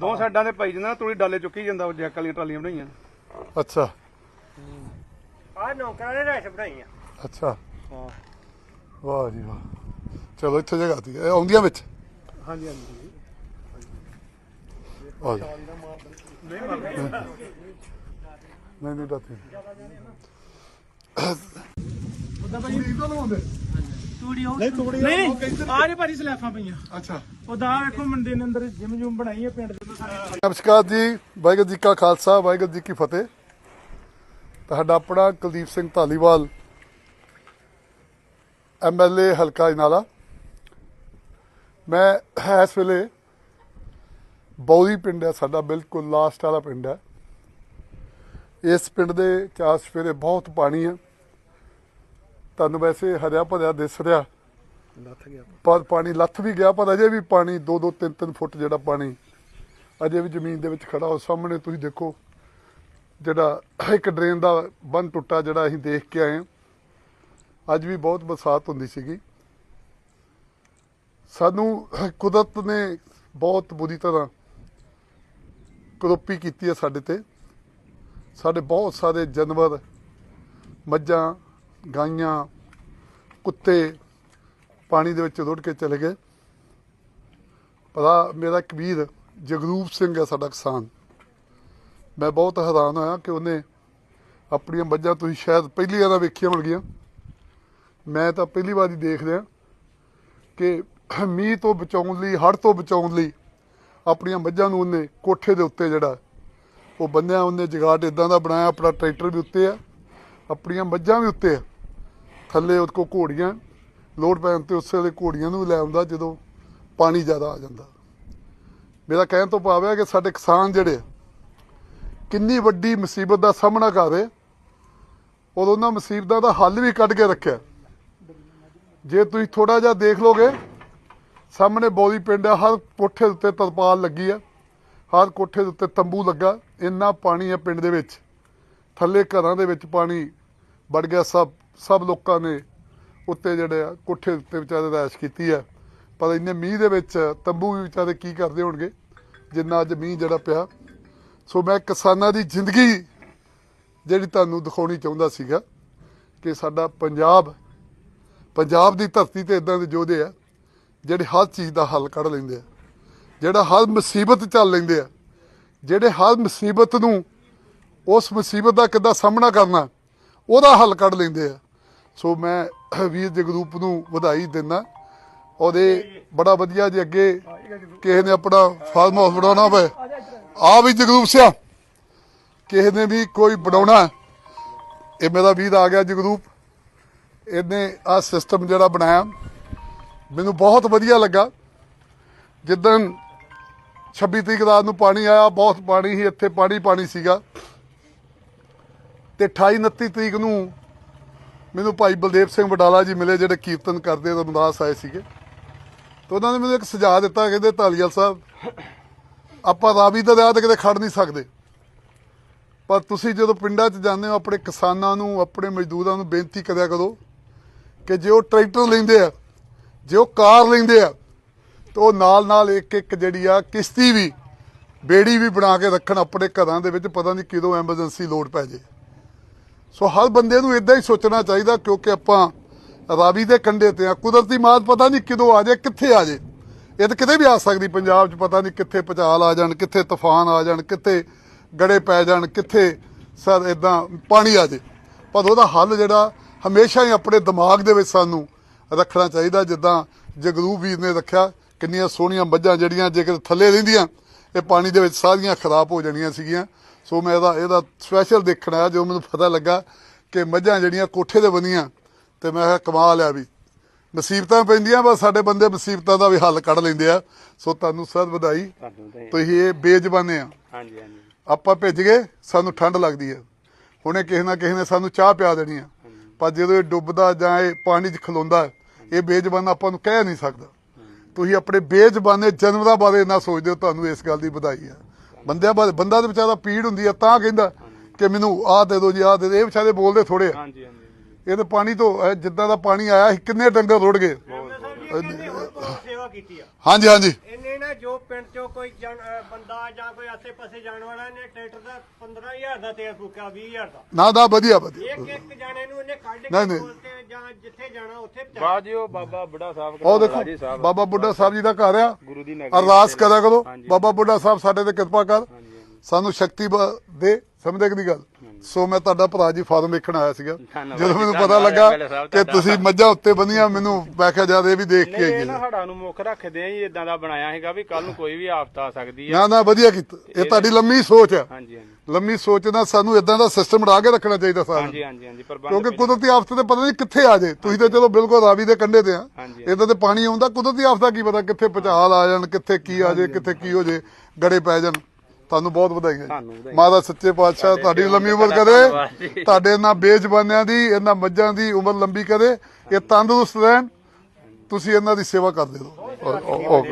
ਦੋ ਸਾਈਡਾਂ ਦੇ ਪਾਈ ਜਾਂਦਾ ਤੁੜੀ ਡਾਲੇ ਚੁੱਕੀ ਜਾਂਦਾ ਜੈਕ ਵਾਲੀਆਂ ਟਰਾਲੀਆਂ ਬਣਾਈਆਂ। ਅੱਛਾ। ਆ ਨੌਕਰਾਂ ਨੇ ਰੈਸ਼ ਬਣਾਈਆਂ। ਅੱਛਾ। ਵਾਹ ਜੀ ਵਾਹ। ਚਲੋ ਇੱਥੇ ਜਗ੍ਹਾ ਤੀ। ਇਹ ਆਉਂਦੀਆਂ ਵਿੱਚ? ਹਾਂਜੀ ਹਾਂਜੀ। ਆਹ ਨਹੀਂ ਮਾਰਦਾ ਨਹੀਂ ਨਹੀਂ ਦਾਤੀ ਨਹੀਂ ਤੂੜੀ ਨਹੀਂ ਆ ਜੇ ਭਾਜੀ ਸਲੈਫਾਂ ਪਈਆਂ। ਅੱਛਾ। ਉਹਦਾ ਵੇਖੋ ਮੰਦੇ ਨੇ ਅੰਦਰ ਜਿਮ ਜੁਮ ਬਣਾਈ ਹੈ ਪਿੰਡ ਦੇ ਅੰਦਰ ਸਾਰੇ। ਨਮਸਕਾਰ ਜੀ ਵਾਹਿਗੁਰੂ ਜੀ ਕਾ ਖਾਲਸਾ ਵਾਹਿਗੁਰੂ ਜੀ ਕੀ ਫਤਿਹ। ਤੁਹਾਡਾ ਆਪਣਾ ਕੁਲਦੀਪ ਸਿੰਘ ਧਾਲੀਵਾਲ ਐਮਐਲਏ ਹਲਕਾ ਇਨਾਲਾ ਮੈਂ ਇਸ ਵੇਲੇ ਬੌਲੀ ਪਿੰਡ ਹੈ ਸਾਡਾ ਬਿਲਕੁਲ ਲਾਸਟ ਵਾਲਾ ਪਿੰਡ ਹੈ ਇਸ ਪਿੰਡ ਦੇ ਚਾਰ ਸਫੇਰੇ ਬਹੁਤ ਪਾਣੀ ਹੈ ਤੁਹਾਨੂੰ ਵੈਸੇ ਹਰਿਆ ਭਰਿਆ ਦਿਸ ਰਿਹਾ। ਲੱਥ ਗਿਆ ਪਰ ਪਾਣੀ ਲੱਥ ਵੀ ਗਿਆ ਪਰ ਅਜੇ ਵੀ ਪਾਣੀ 2-2 3-3 ਫੁੱਟ ਜਿਹੜਾ ਪਾਣੀ ਅਜੇ ਵੀ ਜ਼ਮੀਨ ਦੇ ਵਿੱਚ ਖੜਾ ਹੋ। ਸਾਹਮਣੇ ਤੁਸੀਂ ਦੇਖੋ ਜਿਹੜਾ ਇੱਕ ਡਰੇਨ ਦਾ ਬੰਨ ਟੁੱਟਾ ਜਿਹੜਾ ਅਸੀਂ ਦੇਖ ਕੇ ਆਏ ਅੱਜ ਵੀ ਬਹੁਤ ਬਰਸਾਤ ਹੁੰਦੀ ਸੀਗੀ। ਸਾਨੂੰ ਕੁਦਰਤ ਨੇ ਬਹੁਤ ਬੁਰੀ ਤਰ੍ਹਾਂ ਕਰੋਪੀ ਕੀਤੀ ਹੈ ਸਾਡੇ ਤੇ। ਸਾਡੇ ਬਹੁਤ ਸਾਰੇ ਜਾਨਵਰ ਮੱਝਾਂ ਗਾਈਆਂ, ਕੁੱਤੇ ਪਾਣੀ ਦੇ ਵਿੱਚ ਰੁੜ ਕੇ ਚਲੇ ਗਏ। ਪਤਾ ਮੇਰਾ ਕਬੀਰ ਜਗਰੂਪ ਸਿੰਘ ਹੈ ਸਾਡਾ ਕਿਸਾਨ। ਮੈਂ ਬਹੁਤ ਹੈਰਾਨ ਹੋਇਆ ਕਿ ਉਹਨੇ ਆਪਣੀਆਂ ਮੱਝਾਂ ਤੁਸੀਂ ਸ਼ਾਇਦ ਪਹਿਲੀ ਵਾਰ ਵੇਖੀਆਂ ਹੋਣਗੀਆਂ। ਮੈਂ ਤਾਂ ਪਹਿਲੀ ਵਾਰ ਹੀ ਦੇਖ ਰਿਹਾ ਕਿ ਮੀਂਹ ਤੋਂ ਬਚਾਉਣ ਲਈ, ਹੜ੍ਹ ਤੋਂ ਬਚਾਉਣ ਲਈ ਆਪਣੀਆਂ ਮੱਝਾਂ ਨੂੰ ਉਹਨੇ ਕੋਠੇ ਦੇ ਉੱਤੇ ਜਿਹੜਾ ਉਹ ਬੰਨਿਆ, ਉਹਨੇ ਜਗਾਟ ਇਦਾਂ ਦਾ ਬਣਾਇਆ, ਆਪਣਾ ਟਰੈਕਟਰ ਵੀ ਉੱਤੇ ਆ, ਆਪਣੀਆਂ ਮੱਝਾਂ ਵੀ ਉੱਤੇ ਆ। ਥੱਲੇ ਉਹਦੇ ਕੋ ਘੋੜੀਆਂ ਲੋਡ ਪੈਣ ਤੇ ਉਸੇ ਵੇਲੇ ਘੋੜੀਆਂ ਨੂੰ ਵੀ ਲੈ ਆਉਂਦਾ ਜਦੋਂ ਪਾਣੀ ਜ਼ਿਆਦਾ ਆ ਜਾਂਦਾ। ਮੇਰਾ ਕਹਿਣ ਤੋਂ ਭਾਵ ਹੈ ਕਿ ਸਾਡੇ ਕਿਸਾਨ ਜਿਹੜੇ ਕਿੰਨੀ ਵੱਡੀ ਮੁਸੀਬਤ ਦਾ ਸਾਹਮਣਾ ਕਰ ਰਹੇ, ਔਰ ਉਹਨਾਂ ਮੁਸੀਬਤਾਂ ਦਾ ਹੱਲ ਵੀ ਕੱਢ ਕੇ ਰੱਖਿਆ। ਜੇ ਤੁਸੀਂ ਥੋੜਾ ਜਿਹਾ ਦੇਖ ਲੋਗੇ, ਸਾਹਮਣੇ ਬੌਲੀ ਪਿੰਡ ਆ, ਹਰ ਕੋਠੇ ਦੇ ਉੱਤੇ ਤਰਪਾਲ ਲੱਗੀ ਆ, ਹਰ ਕੋਠੇ ਦੇ ਉੱਤੇ ਤੰਬੂ ਲੱਗਾ, ਇੰਨਾ ਪਾਣੀ ਆ ਪਿੰਡ ਦੇ ਵਿੱਚ। ਥੱਲੇ ਘਰਾਂ ਦੇ ਵਿੱਚ ਪਾਣੀ ਵੜ ਗਿਆ, ਸਭ ਸਭ ਲੋਕਾਂ ਨੇ ਉੱਤੇ ਜਿਹੜੇ ਆ, ਕੋਠੇ ਉੱਤੇ ਵਿਚਾਰੇ ਰੈਸ਼ ਕੀਤੀ ਆ ਪਰ ਇੰਨੇ ਮੀਂਹ ਦੇ ਵਿੱਚ ਤੰਬੂ ਵੀ ਵਿਚਾਰੇ ਕੀ ਕਰਦੇ ਹੋਣਗੇ? ਜਿੰਨਾ ਅੱਜ ਮੀਂਹ ਜਿਹੜਾ ਪਿਆ। ਸੋ ਮੈਂ ਕਿਸਾਨਾਂ ਦੀ ਜ਼ਿੰਦਗੀ ਜਿਹੜੀ ਤੁਹਾਨੂੰ ਦਿਖਾਉਣੀ ਚਾਹੁੰਦਾ ਸੀਗਾ ਕਿ ਸਾਡਾ ਪੰਜਾਬ ਪੰਜਾਬ ਦੀ ਧਰਤੀ ਤੇ ਇਦਾਂ ਦੇ ਯੋਧੇ ਆ, ਜਿਹੜੇ ਹਰ ਚੀਜ਼ ਦਾ ਹੱਲ ਕੱਢ ਲੈਂਦੇ ਆ, ਜਿਹੜਾ ਹਰ ਮੁਸੀਬਤ ਚੱਲ ਲੈਂਦੇ ਆ, ਜਿਹੜੇ ਹਰ ਮੁਸੀਬਤ ਨੂੰ ਉਸ ਮੁਸੀਬਤ ਦਾ ਕਿੱਦਾਂ ਸਾਹਮਣਾ ਕਰਨਾ, ਉਹਦਾ ਹੱਲ ਕੱਢ ਲੈਂਦੇ ਆ। ਸੋ ਮੈਂ ਵੀਰ ਜਗਰੂਪ ਨੂੰ ਵਧਾਈ ਦਿੰਦਾ। ਉਹਦੇ ਬੜਾ ਵਧੀਆ ਜੇ ਅੱਗੇ ਕਿਸੇ ਨੇ ਆਪਣਾ ਫਾਰਮ ਹਾਊਸ ਬਣਾਉਣਾ ਹੋਵੇ। ਆ ਵੀ ਜਗਰੂਪ ਸਿਆ। ਕਿਸੇ ਨੇ ਵੀ ਕੋਈ ਬਣਾਉਣਾ ਇਹ ਮੇਰਾ ਵੀਰ ਆ ਗਿਆ ਜਗਰੂਪ। ਇਹਨੇ ਆ ਸਿਸਟਮ ਜਿਹੜਾ ਬਣਾਇਆ, ਮੈਨੂੰ ਬਹੁਤ ਵਧੀਆ ਲੱਗਾ। ਜਿੱਦਣ 26 ਤਰੀਕ ਰਾਤ ਨੂੰ ਪਾਣੀ ਆਇਆ, ਬਹੁਤ ਪਾਣੀ ਸੀ, ਇੱਥੇ ਪਾਣੀ ਪਾਣੀ ਸੀਗਾ। ਤੇ 28 29 ਤਰੀਕ ਨੂੰ ਮੈਨੂੰ ਭਾਈ ਬਲਦੇਵ ਸਿੰਘ ਵਡਾਲਾ ਜੀ ਮਿਲੇ ਜਿਹੜੇ ਕੀਰਤਨ ਕਰਦੇ ਰਮਦਾਸ ਆਏ ਸੀਗੇ। ਤਾਂ ਉਹਨਾਂ ਨੇ ਮੈਨੂੰ ਇੱਕ ਸੁਝਾਅ ਦਿੱਤਾ, ਕਹਿੰਦੇ ਧਾਲੀਵਾਲ ਸਾਹਿਬ, ਆਪਾਂ ਰਾਵੀ ਦਾ ਦਰਿਆ ਤੇ ਕਿਤੇ ਖੜ ਨਹੀਂ ਸਕਦੇ। ਪਰ ਤੁਸੀਂ ਜਦੋਂ ਪਿੰਡਾਂ 'ਚ ਜਾਂਦੇ ਹੋ, ਆਪਣੇ ਕਿਸਾਨਾਂ ਨੂੰ, ਆਪਣੇ ਮਜ਼ਦੂਰਾਂ ਨੂੰ ਬੇਨਤੀ ਕਰਿਆ ਕਰੋ ਕਿ ਜੇ ਉਹ ਟਰੈਕਟਰ ਲੈਂਦੇ ਆ, ਜੇ ਉਹ ਕਾਰ ਲੈਂਦੇ ਆ, ਤਾਂ ਉਹ ਨਾਲ ਨਾਲ ਇੱਕ ਇੱਕ ਜਿਹੜੀ ਆ ਕਿਸ਼ਤੀ ਵੀ, ਬੇੜੀ ਵੀ ਬਣਾ ਕੇ ਰੱਖਣ ਆਪਣੇ ਘਰਾਂ ਦੇ ਵਿੱਚ, ਪਤਾ ਨਹੀਂ ਕਿਦੋਂ ਐਮਰਜੈਂਸੀ ਲੋਡ ਪੈ ਜੇ। ਸੋ ਹਰ ਬੰਦੇ ਨੂੰ ਇਦਾਂ ਹੀ ਸੋਚਣਾ ਚਾਹੀਦਾ ਕਿਉਂਕਿ ਆਪਾਂ ਰਾਵੀ ਦੇ ਕੰਢੇ ਤੇ ਆ। ਕੁਦਰਤੀ ਮਾਤ ਪਤਾ ਨਹੀਂ ਕਿਦੋਂ ਆ ਜਾਏ ਕਿੱਥੇ ਆ ਜਾਏ ਇਹ ਤਾਂ ਕਿਤੇ ਵੀ ਆ ਸਕਦੀ, ਪੰਜਾਬ 'ਚ ਪਤਾ ਨਹੀਂ ਕਿੱਥੇ ਪਚਾਲ ਆ ਜਾਣ, ਕਿੱਥੇ ਤੂਫਾਨ ਆ ਜਾਣ, ਕਿੱਥੇ ਗੜੇ ਪੈ ਜਾਣ, ਕਿੱਥੇ ਸਰ ਇਦਾਂ ਪਾਣੀ ਆ ਜਾਏ ਪਰ ਉਹਦਾ ਹੱਲ ਜਿਹੜਾ ਹਮੇਸ਼ਾ ਹੀ ਆਪਣੇ ਦਿਮਾਗ ਦੇ ਵਿੱਚ ਸਾਨੂੰ ਰੱਖਣਾ ਚਾਹੀਦਾ, ਜਿੱਦਾਂ ਜਗਰੂਪ ਵੀਰ ਨੇ ਰੱਖਿਆ, ਕਿੰਨੀਆਂ ਸੋਹਣੀਆਂ ਮੱਝਾਂ ਜਿਹੜੀਆਂ ਜੇਕਰ ਥੱਲੇ ਰਹਿੰਦੀਆਂ ਇਹ ਪਾਣੀ ਦੇ ਵਿੱਚ ਸਾਰੀਆਂ ਖਰਾਬ ਹੋ ਜਾਣੀਆਂ ਸੀਗੀਆਂ। ਸੋ ਮੈਂ ਇਹਦਾ ਇਹਦਾ ਸਪੈਸ਼ਲ ਦੇਖਣ ਆਇਆ ਜੋ ਮੈਨੂੰ ਪਤਾ ਲੱਗਾ ਕਿ ਮੱਝਾਂ ਜਿਹੜੀਆਂ ਕੋਠੇ ਤੇ ਬੰਦੀਆਂ ਤੇ ਮੈਂ ਕਿਹਾ ਕਮਾਲ ਆ ਵੀ। ਮੁਸੀਬਤਾਂ ਪੈਂਦੀਆਂ ਬਸ ਸਾਡੇ ਬੰਦੇ ਮੁਸੀਬਤਾਂ ਦਾ ਵੀ ਹੱਲ ਕੱਢ ਲੈਂਦੇ ਆ। ਸੋ ਤੁਹਾਨੂੰ ਸਰ ਵਧਾਈ। ਤੁਸੀਂ ਇਹ ਬੇਜ਼ਬਾਨੇ ਆ। ਹਾਂਜੀ ਹਾਂਜੀ। ਆਪਾਂ ਭਿੱਜ ਗਏ ਸਾਨੂੰ ਠੰਡ ਲੱਗਦੀ ਹੈ। ਹੁਣੇ ਕਿਸੇ ਨਾ ਕਿਸੇ ਨੇ ਸਾਨੂੰ ਚਾਹ ਪਿਆ ਦੇਣੀ ਆ। ਪਰ ਜਦੋਂ ਇਹ ਡੁੱਬਦਾ ਜਾਂ ਇਹ ਪਾਣੀ 'ਚ ਖਲੋਂਦਾ ਇਹ ਬੇਜ਼ਬਾਨ ਆਪਾਂ ਨੂੰ ਕਹਿ ਨਹੀਂ ਸਕਦਾ। ਤੁਸੀਂ ਆਪਣੇ ਬੇਜ਼ਬਾਨੇ ਜਨਮਦਾ ਬਾਰੇ ਨਾ ਸੋਚਦੇ ਹੋ ਤੁਹਾਨੂੰ ਇਸ ਗੱਲ ਦੀ ਵਧਾਈ ਆ ਬੰਦਿਆਂ ਬੰਦਾ ਤੇ ਵਿਚਾਰਾ ਪੀੜ ਹੁੰਦੀ ਆ ਤਾਂ ਕਹਿੰਦਾ ਕਿ ਮੈਨੂੰ ਆਹ ਦੇ ਦਿਓ ਜੀ ਆਹ ਦੇ ਦਿਓ। ਇਹ ਵਿਚਾਰੇ ਬੋਲਦੇ ਥੋੜੇ ਆ। ਹਾਂਜੀ ਹਾਂਜੀ ਇਹ ਤਾਂ ਪਾਣੀ ਤੋਂ ਜਿੱਦਾਂ ਦਾ ਪਾਣੀ ਆਇਆ ਕਿੰਨੇ ਡੰਗਰ ਰੁੜ ਗਏ। ਕੀਤੀ ਆ। ਹਾਂਜੀ ਹਾਂਜੀ। ਇਹਨੇ ਨਾ ਜੋ ਪਿੰਡ ਚੋਂ ਕੋਈ ਅਹ ਬੰਦਾ ਜਾਂ ਕੋਈ ਆਸੇ-ਪਾਸੇ ਜਾਣ ਵਾਲਾ ਇਹਨੇ ਟਰੈਕਟਰ ਦਾ 15000 ਦਾ ਤੇਲ ਫੂਕਿਆ 20000 ਦਾ। ਨਾ ਨਾ ਵਧੀਆ ਵਧੀਆ। ਇੱਕ ਇੱਕ ਜਾਣੇ ਨੂੰ ਇਹਨੇ ਕੱਢ ਨਹੀਂ, ਕੇ ਨਹੀਂ। ਕੋਲ ਤੇ ਜਾਂ ਜਿੱਥੇ ਜਾਣਾ ਉੱਥੇ ਪਹੁੰਚਾ ਬਾਅਦ ਜੀ ਉਹ ਬਾਬਾ ਬੁੱਢਾ ਸਾਹਿਬ ਉਹ ਦੇਖੋ ਬਾਬਾ ਬੁੱਢਾ ਸਾਹਿਬ ਜੀ ਦਾ ਘਰ ਆ। ਗੁਰੂ ਦੀ ਨਗਰੀ ਅਰਦਾਸ ਕਰਿਆ ਕਰੋ। ਬਾਬਾ ਬੁੱਢਾ ਸਾਹਿਬ ਸਾਡੇ ਤੇ ਕਿਰਪਾ ਕਰ। ਹਾਂਜੀ ਹਾਂਜੀ। ਸਾਨੂੰ ਸ਼ਕਤੀ ਬ- ਦੇ ਸਮਝਦੇ ਕਿ ਦੀ ਗੱਲ? ਸੋ ਮੈਂ ਤੁਹਾਡਾ ਭਰਾ ਜੀ ਫਾਰਮ ਵੇਖਣ ਆਇਆ ਸੀਗਾ। ਜਦੋਂ ਮੈਨੂੰ ਪਤਾ ਲੱਗਾ ਕਿ। ਤੁਸੀਂ ਮੱਝਾਂ ਉੱਤੇ ਬੰਨੀਆਂ ਮੈਨੂੰ ਮੈਂ ਕਿਹਾ ਜਦ ਇਹ ਵੀ ਦੇਖ ਕੇ ਆਈਏ। ਨਾ ਸਾਡਾ ਨੂੰ ਮੁੱਖ ਰੱਖਦੇ ਆ ਜੀ ਇਦਾਂ ਦਾ ਬਣਾਇਆ ਹੈਗਾ ਵੀ ਕੱਲ ਨੂੰ ਕੋਈ ਵੀ ਆਫਤ ਆ ਸਕਦੀ ਆ। ਨਾ ਨਾ ਵਧੀਆ ਕੀਤਾ। ਇਹ ਤੁਹਾਡੀ ਲੰਮੀ ਸੋਚ ਹੈ ਹਾਂਜੀ ਹਾਂਜੀ। ਲੰਮੀ ਸੋਚ ਨਾਲ ਸਾਨੂੰ ਇਦਾਂ ਦਾ ਸਿਸਟਮ ਬਣਾ ਕੇ ਰੱਖਣਾ ਚਾਹੀਦਾ ਸਾਰਿਆਂ ਨੂੰ। ਹਾਂਜੀ ਹਾਂਜੀ ਹਾਂਜੀ ਪ੍ਰਬੰਧ ਕਿਉਂਕਿ ਕੁਦਰਤੀ ਆਫਤ ਤੇ ਪਤਾ ਨਹੀਂ ਕਿੱਥੇ ਆ ਜੇ। ਤੁਸੀਂ ਤਾਂ ਚਲੋ ਬਿਲਕੁਲ ਰਾਵੀ ਦੇ ਕੰਢੇ ਤੇ ਆ। ਇਦਾਂ ਤੇ ਪਾਣੀ ਆਉਂਦਾ ਕੁਦਰਤੀ ਆਫਤ ਦਾ ਕੀ ਪਤਾ ਕਿੱਥੇ ਪਚਾਲ ਆ ਜਾਣ ਕਿੱਥੇ ਕੀ ਆ ਜੇ ਕਿੱਥੇ ਕੀ ਹੋ ਜੇ ਗੜੇ ਪੈ ਜਾਣ। ਤੁਹਾਨੂੰ ਬਹੁਤ ਵਧਾਈਆਂ ਤੁਹਾਨੂੰ ਵਧਾਈਆਂ। ਮਾਤਾ ਸੱਚੇ ਪਾਤਸ਼ਾਹ ਤੁਹਾਡੀ ਲੰਮੀ ਉਮਰ ਕਰੇ। ਤੁਹਾਡੇ ਇਹਨਾਂ ਬੇਜ਼ਬਾਨਿਆਂ ਦੀ ਇਹਨਾਂ ਮੱਝਾਂ ਦੀ ਉਮਰ ਲੰਬੀ ਕਰੇ। ਇਹ ਤੰਦਰੁਸਤ ਰਹਿਣ। ਤੁਸੀਂ ਇਹਨਾਂ ਦੀ ਸੇਵਾ ਕਰਦੇ ਰਹੋ। ਓ- ਓ- ਓ-